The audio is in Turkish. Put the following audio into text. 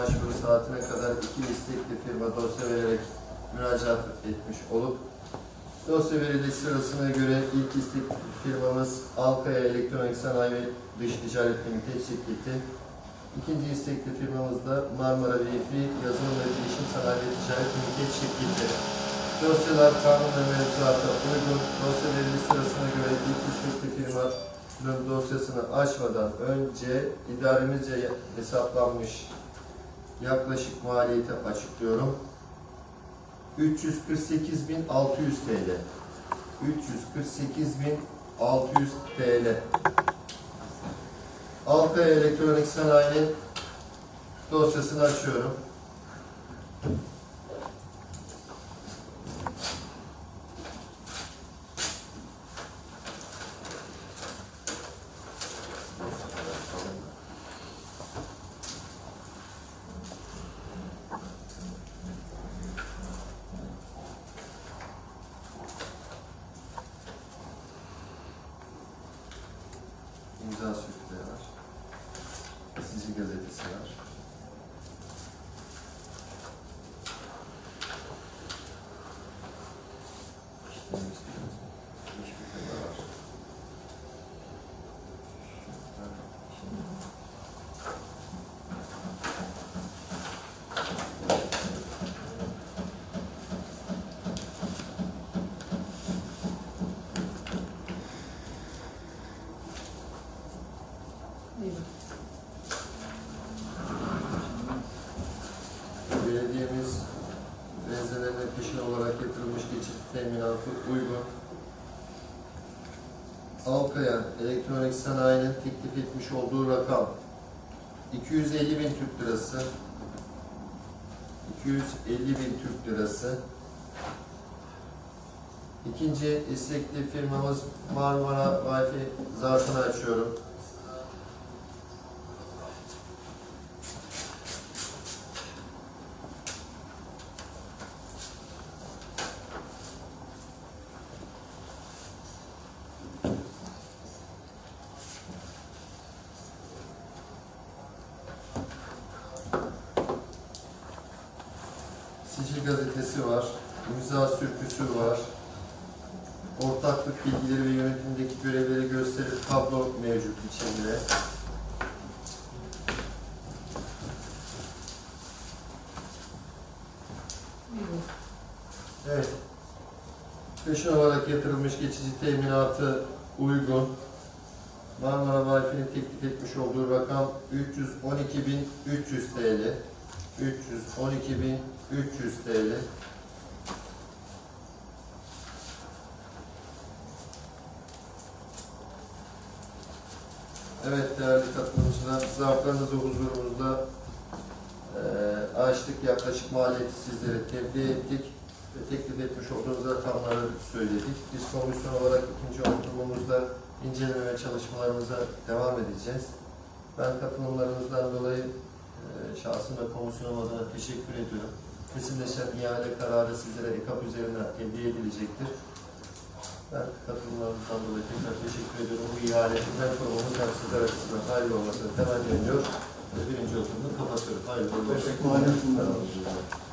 başvuru saatine kadar iki istekli firma dosya vererek müracaat etmiş olup dosya verildiği sırasına göre ilk istekli firmamız Alkaya Elektronik Sanayi ve Dış Ticaret Limited şirketi. İkinci istekli firmamız da Marmara Wi-Fi Yazılım ve Bilişim Sanayi ve Ticaret Limited şirketi. Dosyalar kanun ve mevzuata uygun. Dosya verildiği sırasına göre ilk istekli firmanın dosyasını açmadan önce idaremizce hesaplanmış yaklaşık maliyeti açıklıyorum. 348.600 TL. 348.600 TL. Alkaya Elektronik Sanayi'nin dosyasını açıyorum. İmza sürükleri var. Sizi gazetesi Belediyemiz benzenerine peşin olarak yatırılmış geçit teminatı uygun. Alkaya Elektronik Sanayi'nin teklif etmiş olduğu rakam 250 bin Türk Lirası 250 bin Türk Lirası İkinci istekli firmamız Marmara Wi-Fi zarfını açıyorum. Sicil gazetesi var, imza sürküsü var, ortaklık bilgileri ve yönetimdeki görevleri gösterir tablo mevcut içinde. Evet. Peşin olarak yatırılmış geçici teminatı uygun. Marmara Wi-Fi'nin teklif etmiş olduğu rakam 312.300 TL. 312.300 TL. Evet değerli katılımcılar, zarflarınızı huzurumuzda eee açtık. Yaklaşık maliyeti sizlere tebliğ ettik ve teklif etmiş olduğunuz rakamları söyledik. Biz komisyon olarak ikinci oturumumuzda inceleme çalışmalarımıza devam edeceğiz. Ben katılımlarınızdan dolayı şahsım ve komisyonum adına teşekkür ediyorum. Kesinleşen ihale kararı sizlere EKAP üzerinden tebliğ edilecektir. Ben katılımlarınızdan dolayı tekrar teşekkür ediyorum. Bu ihaletin hem kurumumuz hem sizler açısından hayırlı olmasını temenni ediyor. Birinci oturumu kapatıyorum. Hayırlı olsun. Teşekkür ederim.